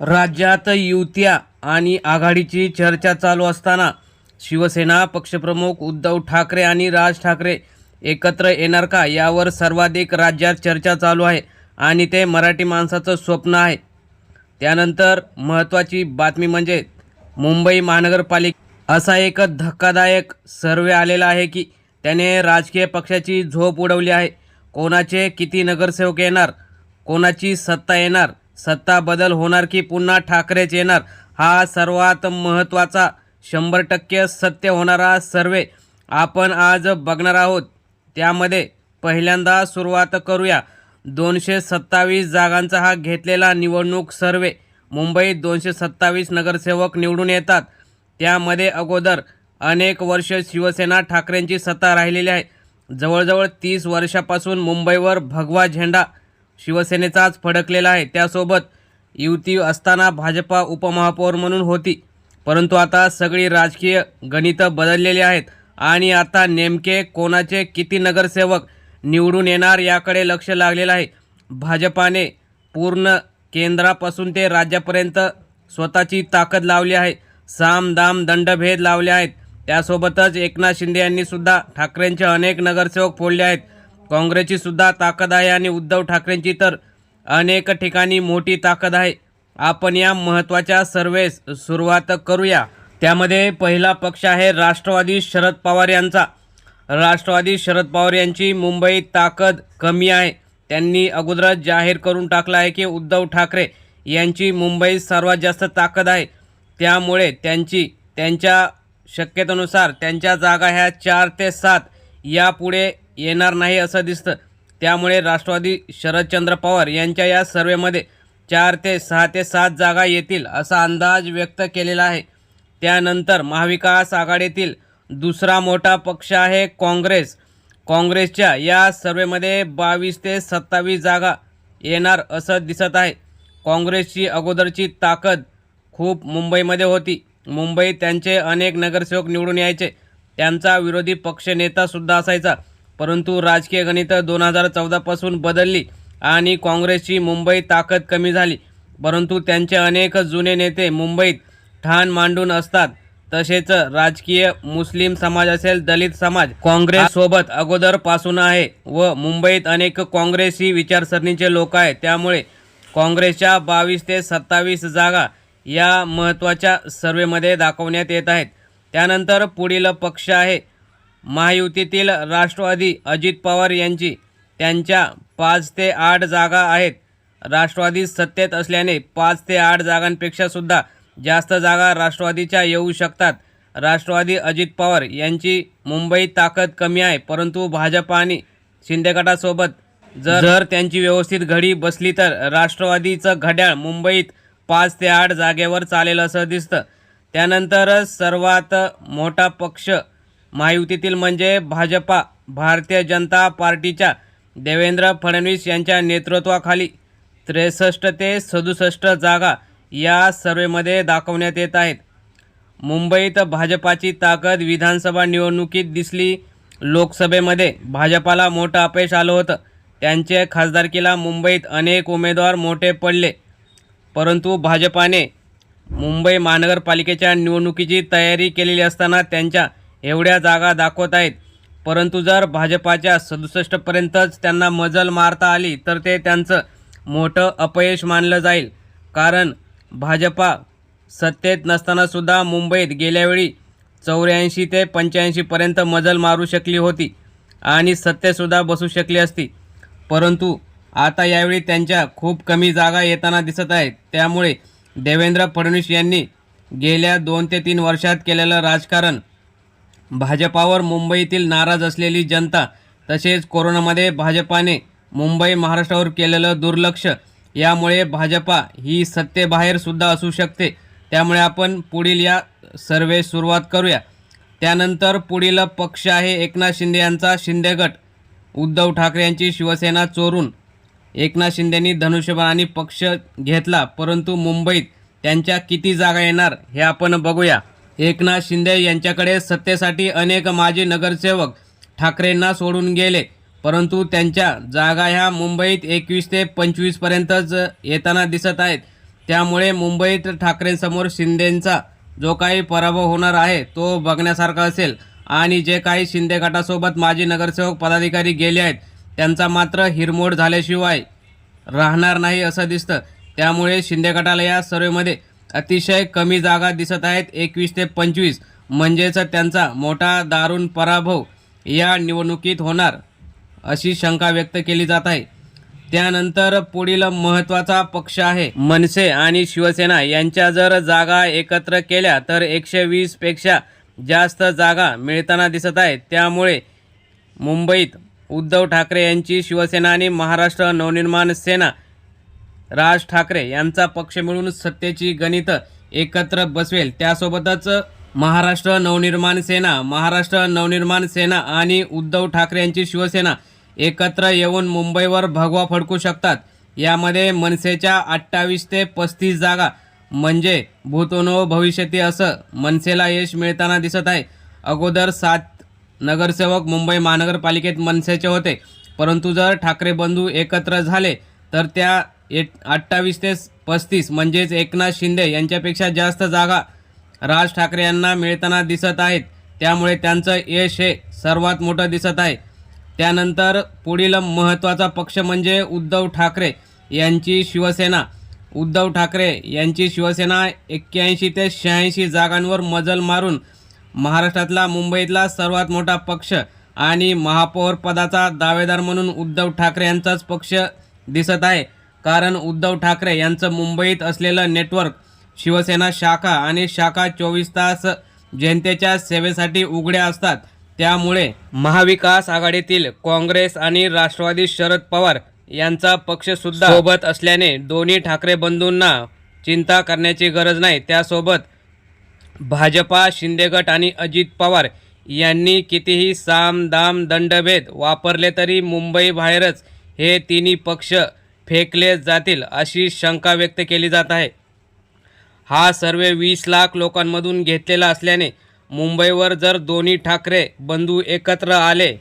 राज्यात युत्या आणि आघाडीची चर्चा चालू असताना शिवसेना पक्षप्रमुख उद्धव ठाकरे आणि राज ठाकरे एकत्र येणार का यावर सर्वाधिक राज्यात चर्चा चालू आहे आणि ते मराठी माणसाचं स्वप्न आहे. त्यानंतर महत्त्वाची बातमी म्हणजे मुंबई महानगरपालिका असा एक धक्कादायक सर्वे आलेला आहे की त्याने राजकीय पक्षाची झोप उडवली आहे. कोणाचे किती नगरसेवक येणार? कोणाची सत्ता येणार? सत्ता बदल होणार की पुन्हा ठाकरेच येणार? हा सर्वात महत्त्वाचा शंभर टक्के सत्य होणारा सर्वे आपण आज बघणार आहोत. त्यामध्ये पहिल्यांदा सुरुवात करूया. दोनशे सत्तावीस जागांचा हा घेतलेला निवडणूक सर्वे. मुंबईत दोनशे सत्तावीस नगरसेवक निवडून येतात. त्यामध्ये अगोदर अनेक वर्ष शिवसेना ठाकरेंची सत्ता राहिलेली आहे. जवळजवळ तीस वर्षापासून मुंबईवर भगवा झेंडा शिवसेनेचाच फडकलेला आहे. त्यासोबत युती असताना भाजपा उपमहापौर म्हणून होती. परंतु आता सगळी राजकीय गणितं बदललेली आहेत. आणि आता नेमके कोणाचे किती नगरसेवक निवडून येणार याकडे लक्ष लागलेलं आहे. भाजपाने पूर्ण केंद्रापासून ते राज्यापर्यंत स्वतःची ताकद लावली आहे. साम दाम दंडभेद लावले आहेत. त्यासोबतच एकनाथ शिंदे यांनीसुद्धा ठाकरेंचे अनेक नगरसेवक फोडले आहेत. काँग्रेसची सुद्धा ताकद आहे आणि उद्धव ठाकरेंची तर अनेक ठिकाणी मोठी ताकद आहे. आपण या महत्त्वाच्या सर्वेस सुरुवात करूया. त्यामध्ये पहिला पक्ष आहे राष्ट्रवादी शरद पवार यांचा. राष्ट्रवादी शरद पवार यांची मुंबईत ताकद कमी आहे. त्यांनी अगोदरच जाहीर करून टाकलं आहे की उद्धव ठाकरे यांची मुंबईत सर्वात जास्त ताकद आहे. त्यामुळे त्यांची त्यांच्या शक्यतेनुसार त्यांच्या जागा ह्या चार ते सात. यापुढे येणार नाही असं दिसतं. त्यामुळे राष्ट्रवादी शरदचंद्र पवार यांच्या या सर्वेमध्ये चार ते सहा ते सात जागा येतील असा अंदाज व्यक्त केलेला आहे. त्यानंतर महाविकास आघाडीतील दुसरा मोठा पक्ष आहे काँग्रेस. काँग्रेसच्या या सर्वेमध्ये बावीस ते सत्तावीस जागा येणार असं दिसत आहे. काँग्रेसची अगोदरची ताकद खूप मुंबईमध्ये होती. मुंबईत त्यांचे अनेक नगरसेवक निवडून यायचे. त्यांचा विरोधी पक्षनेतासुद्धा असायचा. परंतु राजकीय गणितं दोन हजार चौदापासून बदलली आणि काँग्रेसची मुंबईत ताकद कमी झाली. परंतु त्यांचे अनेक जुने नेते मुंबईत ठाण मांडून असतात. तसेच राजकीय मुस्लिम समाज असेल दलित समाज काँग्रेस सोबत आहे व मुंबईत अनेक काँग्रेसी विचारसरणीचे लोक आहेत. त्यामुळे काँग्रेसच्या बावीस ते सत्तावीस जागा या महत्त्वाच्या सर्वेमध्ये दाखवण्यात येत आहेत. त्यानंतर पुढील पक्ष आहे महायुतीतील राष्ट्रवादी अजित पवार यांची त्यांच्या पाच ते आठ जागा आहेत. राष्ट्रवादी सत्तेत असल्याने पाच ते आठ जागांपेक्षा सुद्धा जास्त जागा राष्ट्रवादीच्या येऊ शकतात. राष्ट्रवादी अजित पवार यांची मुंबईत ताकद कमी आहे परंतु भाजप आणि शिंदे गटासोबत जर जर त्यांची व्यवस्थित घडी बसली तर राष्ट्रवादीचं घड्याळ मुंबईत पाच ते आठ जागेवर चालेल असं दिसतं. त्यानंतर सर्वात मोठा पक्ष महायुतीतील म्हणजे भाजपा भारतीय जनता पार्टीच्या देवेंद्र फडणवीस यांच्या नेतृत्वाखाली त्रेसष्ट ते सदुसष्ट जागा या सर्वेमध्ये दाखवण्यात येत आहेत. मुंबईत भाजपाची ताकद विधानसभा निवडणुकीत दिसली. लोकसभेमध्ये भाजपाला मोठं अपयश आलं होतं. त्यांचे खासदारकीला मुंबईत अनेक उमेदवार मोठे पडले. परंतु भाजपाने मुंबई महानगरपालिकेच्या निवडणुकीची तयारी केलेली असताना त्यांच्या एवढ्या जागा दाखवत आहेत. परंतु जर भाजपाच्या सदुसष्टपर्यंतच त्यांना मजल मारता आली तर ते त्यांचं मोठं अपयश मानलं जाईल. कारण भाजपा सत्तेत नसतानासुद्धा मुंबईत गेल्यावेळी चौऱ्याऐंशी ते पंच्याऐंशीपर्यंत मजल मारू शकली होती आणि सत्तेसुद्धा बसू शकली असती. परंतु आता यावेळी त्यांच्या खूप कमी जागा येताना दिसत आहेत. त्यामुळे देवेंद्र फडणवीस यांनी गेल्या दोन ते तीन वर्षात केलेलं राजकारण भाजपावर मुंबईतील नाराज असलेली जनता तसेच कोरोनामध्ये भाजपाने मुंबई महाराष्ट्रावर केलेलं दुर्लक्ष यामुळे भाजपा ही सत्तेबाहेरसुद्धा असू शकते. त्यामुळे आपण पुढील या सर्वे सुरुवात करूया. त्यानंतर पुढील पक्ष आहे एकनाथ शिंदे यांचा शिंदे गट. उद्धव ठाकरे यांची शिवसेना चोरून. एकनाथ शिंदेंनी धनुष्यबाणाने पक्ष घेतला परंतु मुंबईत त्यांच्या किती जागा येणार हे आपण बघूया. एकनाथ शिंदे यांच्याकडे सत्तेसाठी अनेक माजी नगरसेवक ठाकरेंना सोडून गेले. परंतु त्यांच्या जागा ह्या मुंबईत एकवीस ते पंचवीसपर्यंतच येताना दिसत आहेत. त्यामुळे मुंबईत ठाकरेंसमोर शिंदेंचा जो काही पराभव होणार आहे तो बघण्यासारखा असेल. आणि जे काही शिंदे गटासोबत माजी नगरसेवक पदाधिकारी गेले आहेत त्यांचा मात्र हिरमोड झाल्याशिवाय राहणार नाही असं दिसतं. त्यामुळे शिंदे गटाला या सर्वेमध्ये अतिशय कमी जागा दिसत आहेत. एकवीस ते पंचवीस. म्हणजेच त्यांचा मोठा दारुण पराभव या निवडणुकीत होणार अशी शंका व्यक्त केली जात आहे. त्यानंतर पुढील महत्त्वाचा पक्ष आहे. मनसे आणि शिवसेना यांच्या जर जागा एकत्र केल्या तर एकशे वीसपेक्षा जास्त जागा मिळताना दिसत आहेत. त्यामुळे मुंबईत उद्धव ठाकरे यांची शिवसेना आणि महाराष्ट्र नवनिर्माण सेना राज ठाकरे यांचा पक्ष मिळून सत्तेची गणित एकत्र बसवेल. त्यासोबतच महाराष्ट्र नवनिर्माण सेना महाराष्ट्र नवनिर्माण सेना आणि उद्धव ठाकरे यांची शिवसेना एकत्र येऊन मुंबईवर भगवा फडकू शकतात. यामध्ये मनसेच्या अठ्ठावीस ते पस्तीस जागा. म्हणजे भूतोनो भविष्यती असं मनसेला यश मिळताना दिसत आहे. अगोदर सात नगरसेवक मुंबई महानगरपालिकेत मनसेचे होते. परंतु जर ठाकरे बंधू एकत्र झाले तर त्या एक अठ्ठावीस ते पस्तीस म्हणजेच एकनाथ शिंदे यांच्यापेक्षा जास्त जागा राज ठाकरे यांना मिळताना दिसत आहेत. त्यामुळे त्यांचं यश हे सर्वात मोठं दिसत आहे. त्यानंतर पुढील महत्त्वाचा पक्ष म्हणजे उद्धव ठाकरे यांची शिवसेना. उद्धव ठाकरे यांची शिवसेना एक्क्याऐंशी ते शहाऐंशी जागांवर मजल मारून महाराष्ट्रातला मुंबईतला सर्वात मोठा पक्ष आणि महापौरपदाचा दावेदार म्हणून उद्धव ठाकरे यांचाच पक्ष दिसत आहे. कारण उद्धव ठाकरे यांचं मुंबईत असलेलं नेटवर्क शिवसेना शाखा आणि शाखा चोवीस तास जनतेच्या सेवेसाठी उघड्या असतात. त्यामुळे महाविकास आघाडीतील काँग्रेस आणि राष्ट्रवादी शरद पवार यांचा पक्षसुद्धा सोबत असल्याने दोन्ही ठाकरे बंधूंना चिंता करण्याची गरज नाही. त्यासोबत भाजपा शिंदेगट आणि अजित पवार यांनी कितीही साम दाम दंडभेद वापरले तरी मुंबईबाहेरच हे तिन्ही पक्ष फेकले जातील अशी शंका व्यक्त केली जात आहे. हा सर्वे वीस लाख लोकांमधून घेतलेला असल्याने मुंबईवर जर दोन्ही ठाकरे बंधू एकत्र आले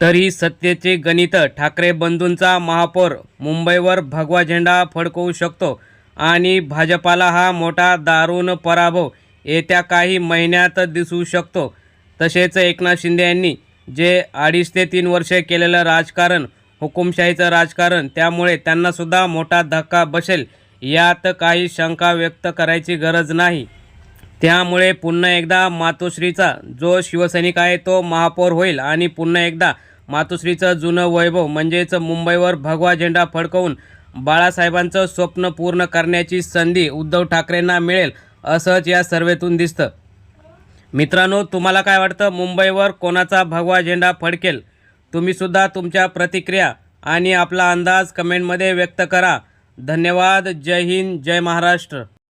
तरी सत्तेचे गणित ठाकरे बंधूंचा महापौर मुंबईवर भगवा झेंडा फडकवू शकतो आणि भाजपाला हा मोठा दारुण पराभव येत्या काही महिन्यात दिसू शकतो. तसेच एकनाथ शिंदे यांनी जे अडीच ते तीन वर्षे केलेलं राजकारण हुकुमशाहीचं राजकारण. त्यामुळे त्यांनासुद्धा मोठा धक्का बसेल. यात काही शंका व्यक्त करायची गरज नाही. त्यामुळे पुन्हा एकदा मातोश्रीचा जो शिवसैनिक आहे तो महापौर होईल आणि पुन्हा एकदा मातोश्रीचं जुनं वैभव म्हणजेच मुंबईवर भगवा झेंडा फडकवून बाळासाहेबांचं स्वप्न पूर्ण करण्याची संधी उद्धव ठाकरेंना मिळेल असंच या सर्वेतून दिसतं. मित्रांनो तुम्हाला काय वाटतं? मुंबईवर कोणाचा भगवा झेंडा फडकेल? तुम्हीसुद्धा तुमच्या प्रतिक्रिया आणि आपला अंदाज कमेंटमध्ये व्यक्त करा. धन्यवाद. जय हिंद. जय महाराष्ट्र.